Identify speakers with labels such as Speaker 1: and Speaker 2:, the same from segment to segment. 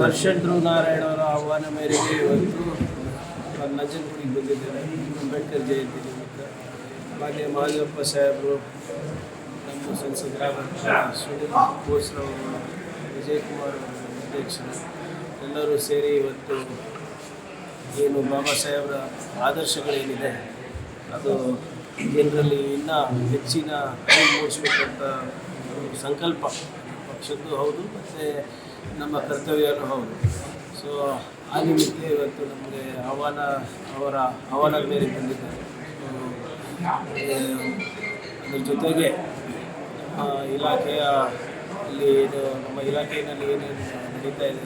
Speaker 1: ದರ್ಶನ್ ಧ್ರುವ ನಾರಾಯಣ ಆಹ್ವಾನ ಮೇರೆಗೆ ಇವತ್ತು ನಾನು ನಂಜನಗೂಡಿಗೆ ಬಂದಿದ್ದೇನೆ ಅಂಬೇಡ್ಕರ್ ಜಯಂತಿ ನಿಮಿತ್ತ ಮಾನ್ಯ ಮಹಾದೇವಪ್ಪ ಸಾಹೇಬರು, ನಮ್ಮ ಸಂಸದ ಸುನೀಲ್ ಬೋಸ್ರವರು ವಿಜಯ್ ಕುಮಾರ್ ಅಧ್ಯಕ್ಷರು ಎಲ್ಲರೂ ಸೇರಿ ಇವತ್ತು ಏನು ಬಾಬಾ ಸಾಹೇಬರ ಆದರ್ಶಗಳೇನಿದೆ, ಅದು ಜನರಲ್ಲಿ ಇನ್ನೂ ಹೆಚ್ಚಿನ ಮೂಡಿಸ್ಬೇಕಂತ ಸಂಕಲ್ಪ. ಪಕ್ಷದ್ದು ಹೌದು, ಮತ್ತು ನಮ್ಮ ಕರ್ತವ್ಯನೂ ಹೌದು. ಸೊ ಆ ನಿಮಿತ್ತ ಇವತ್ತು ನಮಗೆ ಆಹ್ವಾನ, ಅವರ ಆಹ್ವಾನದ ಮೇಲೆ ಬಂದಿದ್ದಾರೆ. ಅದ್ರ ಜೊತೆಗೆ ಇಲಾಖೆಯ ಇಲ್ಲಿ ಇದು ನಮ್ಮ ಇಲಾಖೆಯಲ್ಲಿ ಏನೇನು ನಡೀತಾ ಇದೆ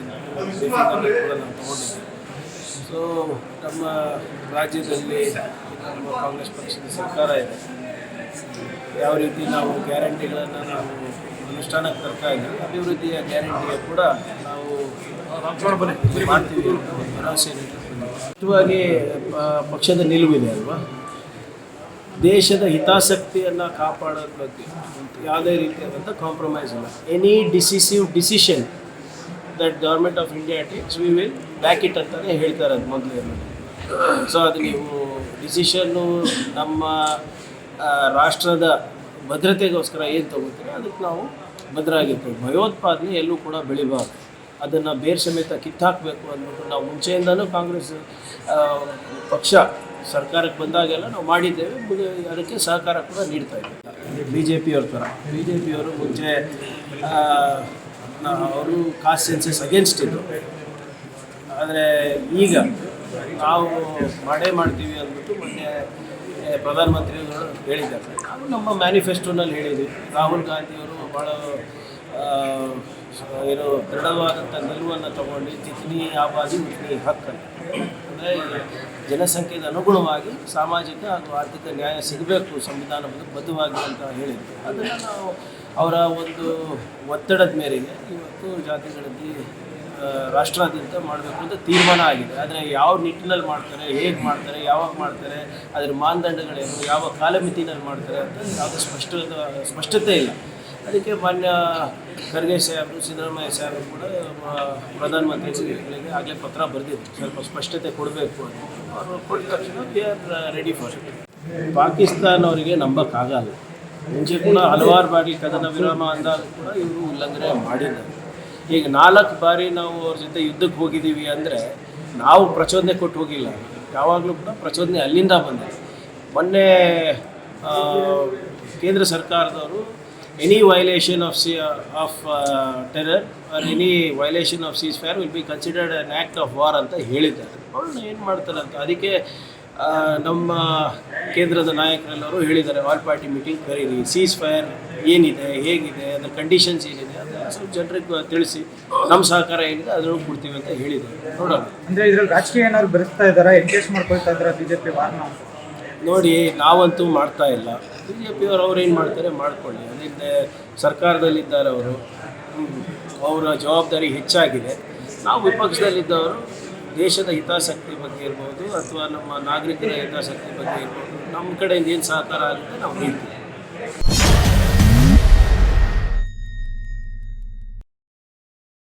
Speaker 1: ಕೂಡ ನಾವು ಸೊ ನಮ್ಮ ರಾಜ್ಯದಲ್ಲಿ ನಮ್ಮ ಕಾಂಗ್ರೆಸ್ ಪಕ್ಷದ ಸರ್ಕಾರ ಇದೆ. ಯಾವ ರೀತಿ ನಾವು ಗ್ಯಾರಂಟಿಗಳನ್ನು ನಾವು ಅನುಷ್ಠಾನಕ್ಕೆ ತರ್ತಾ ಇದ್ದೀವಿ ಅಭಿವೃದ್ಧಿಯ ಗ್ಯಾರಂಟಿಯ ಕೂಡ ನಾವು ಮಾಡ್ತೀವಿ ಭರವಸೆ ಮುಖ್ಯವಾಗಿ ಪಕ್ಷದ ನಿಲುವಿದೆ ಅಲ್ವಾ? ದೇಶದ ಹಿತಾಸಕ್ತಿಯನ್ನು ಕಾಪಾಡೋದ್ರ ಬಗ್ಗೆ ಯಾವುದೇ ರೀತಿಯಾದಂಥ ಕಾಂಪ್ರಮೈಸ್ ಇಲ್ಲ. Any decisive decision that government of India takes we will back it ಅಂತಲೇ ಹೇಳ್ತಾರೆ ಅದು ಮೊದಲೇ. ಸೊ ಅದು ನೀವು ಡಿಸಿಷನ್ನು ನಮ್ಮ ರಾಷ್ಟ್ರದ ಭದ್ರತೆಗೋಸ್ಕರ ಏನು ತಗೋತೀರೋ? ಅದಕ್ಕೆ ನಾವು ಭದ್ರಾಗಿರ್ತೀವಿ. ಭಯೋತ್ಪಾದನೆ ಎಲ್ಲೂ ಕೂಡ ಬೆಳಿಬಾರ್ದು. ಅದನ್ನು ಬೇರೆ ಸಮೇತ ಕಿತ್ತಾಕಬೇಕು ಅಂದ್ಬಿಟ್ಟು ನಾವು ಮುಂಚೆಯಿಂದಲೂ ಕಾಂಗ್ರೆಸ್ ಪಕ್ಷ ಸರ್ಕಾರಕ್ಕೆ ಬಂದಾಗೆಲ್ಲ ನಾವು ಮಾಡಿದ್ದೇವೆ. ಅದಕ್ಕೆ ಸಹಕಾರ ಕೂಡ ನೀಡ್ತಾ ಇದ್ದೇವೆ. ಬಿ ಜೆ ಪಿಯವ್ರ ಥರ. ಬಿ ಜೆ ಪಿಯವರು ಮುಂಚೆ ಅವರು ಕಾಸ್ಟ್ ಸೆನ್ಸಸ್ ಅಗೇನ್ಸ್ಟ್ ಇದ್ದರು ಆದರೆ ಈಗ ನಾವು ಮಾಡೇ ಮಾಡ್ತೀವಿ ಅಂದ್ಬಿಟ್ಟು ಮೊನ್ನೆ ಪ್ರಧಾನಮಂತ್ರಿಗಳು ಹೇಳಿದ್ದಾರೆ. ನಾವು ನಮ್ಮ ಮ್ಯಾನಿಫೆಸ್ಟೋನಲ್ಲಿ ಹೇಳಿದ್ವಿ ರಾಹುಲ್ ಗಾಂಧಿಯವರು ಭಾಳ ಏನು ದೃಢವಾದಂಥ ನಿಲುವನ್ನು ತಗೊಂಡು ತಿಥಿನಿ ಆಬಾದಿ ಉತ್ನಿ ಹಕ್ಕನ್ನು. ಅಂದರೆ ಜನಸಂಖ್ಯೆಗೆ ಅನುಗುಣವಾಗಿ ಸಾಮಾಜಿಕ ಹಾಗೂ ಆರ್ಥಿಕ ನ್ಯಾಯ ಸಿಗಬೇಕು, ಸಂವಿಧಾನ ಬದ್ಧವಾಗಿ ಅಂತ ಹೇಳಿದ್ರು. ಅದನ್ನು ನಾವು ಅವರ ಒಂದು ಒತ್ತಡದ ಮೇರೆಗೆ ಇವತ್ತು ಜಾತಿಗಳಲ್ಲಿ ರಾಷ್ಟ್ರಾದ್ಯಂತ ಮಾಡಬೇಕು ಅಂತ ತೀರ್ಮಾನ ಆಗಿದೆ. ಆದರೆ ಯಾವ ನಿಟ್ಟಿನಲ್ಲಿ ಮಾಡ್ತಾರೆ, ಹೇಗೆ ಮಾಡ್ತಾರೆ, ಯಾವಾಗ ಮಾಡ್ತಾರೆ, ಅದರ ಮಾನದಂಡಗಳೇನು, ಯಾವ ಕಾಲಮಿತಿನಲ್ಲಿ ಮಾಡ್ತಾರೆ ಅಂತ ಯಾವುದೇ ಸ್ಪಷ್ಟ ಸ್ಪಷ್ಟತೆ ಇಲ್ಲ. ಅದಕ್ಕೆ ಮಾನ್ಯ ಖರ್ಗೆ ಸಾಹೇಬರು, ಸಿದ್ದರಾಮಯ್ಯ ಸಾಹೇಬರು ಕೂಡ ಪ್ರಧಾನಮಂತ್ರಿಗಳಿಗೆ ಆಗಲೇ ಪತ್ರ ಬರೆದಿದ್ರು. ಸ್ವಲ್ಪ ಸ್ಪಷ್ಟತೆ ಕೊಡಬೇಕು ಅಂತ. ಅವರು ಕೊಟ್ಟ ತಕ್ಷಣ we are ready for it Pakistan ಅವರಿಗೆ ನಂಬಕ್ಕಾಗಲ್ಲ. ಮುಂಚೆ ಕೂಡ ಹಲವಾರು ಬಾರಿ ಕದನ ವಿರಾಮ ಅಂದಾಗ ಕೂಡ ಇವರು ಉಲ್ಲಂಘನೆ ಮಾಡಿದ್ದಾರೆ. ಈಗ ನಾಲ್ಕು ಬಾರಿ ನಾವು ಅವ್ರ ಜೊತೆ ಯುದ್ಧಕ್ಕೆ ಹೋಗಿದ್ದೀವಿ ಅಂದರೆ ನಾವು ಪ್ರಚೋದನೆ ಕೊಟ್ಟು ಹೋಗಿಲ್ಲ. ಯಾವಾಗಲೂ ಕೂಡ ಪ್ರಚೋದನೆ ಅಲ್ಲಿಂದ ಬಂದಿದೆ. ಮೊನ್ನೆ ಕೇಂದ್ರ ಸರ್ಕಾರದವರು any violation of C of terror or any violation of ceasefire will be considered an act of war ಅಂತ ಹೇಳಿದ್ದಾರೆ. ಅವ್ರನ್ನ ಏನು ಮಾಡ್ತಾರೆ ಅಂತ ಅದಕ್ಕೆ ನಮ್ಮ ಕೇಂದ್ರದ ನಾಯಕರೆಲ್ಲರೂ ಹೇಳಿದ್ದಾರೆ ಆಲ್ ಪಾರ್ಟಿ ಮೀಟಿಂಗ್ ಕರೀರಿ. ಸೀಸ್ ಫೈರ್ ಏನಿದೆ, ಹೇಗಿದೆ, ಅದರ ಕಂಡೀಷನ್ಸ್ ಏನಿದೆ ಸ್ವಲ್ಪ ಜನರಿಗೆ ತಿಳಿಸಿ ನಮ್ಮ ಸಹಕಾರ ಏನಿದೆ ಅದನ್ನು ಕೊಡ್ತೀವಿ ಅಂತ ಹೇಳಿದ್ದಾರೆ. ನೋಡೋಣ.
Speaker 2: ಅಂದ್ರೆ ಇದ್ರಲ್ಲಿ ರಾಜಕೀಯ ಏನಾದ್ರು ಬೆರೆಸ್ತಾ ಇದ್ದಾರೆ? ಎನ್ಕೇಜ್ ಮಾಡ್ಕೊಳ್ತಾ ಇದಾರಾ ಬಿಜೆಪಿ ವಾರ್ನ
Speaker 1: ನೋಡಿ ನಾವಂತೂ ಮಾಡ್ತಾ ಇಲ್ಲ. ಬಿ ಜೆ ಪಿಯವರು ಅವ್ರು ಏನು ಮಾಡ್ತಾರೆ ಮಾಡ್ಕೊಳ್ಳಿ. ಅಲ್ಲಿಂದ ಸರ್ಕಾರದಲ್ಲಿದ್ದಾರೆ ಅವರು. ಅವರ ಜವಾಬ್ದಾರಿ ಹೆಚ್ಚಾಗಿದೆ. ನಾವು ವಿಪಕ್ಷದಲ್ಲಿದ್ದವರು ದೇಶದ ಹಿತಾಸಕ್ತಿ ಬಗ್ಗೆ ಇರ್ಬೋದು ಅಥವಾ ನಮ್ಮ ನಾಗರಿಕರ ಹಿತಾಸಕ್ತಿ ಬಗ್ಗೆ ಇರ್ಬೋದು ನಮ್ಮ ಕಡೆಯಿಂದ ಏನು ಸಹಕಾರ ಆಗುತ್ತೆ ನಾವು ನೀಡ್ತೀವಿ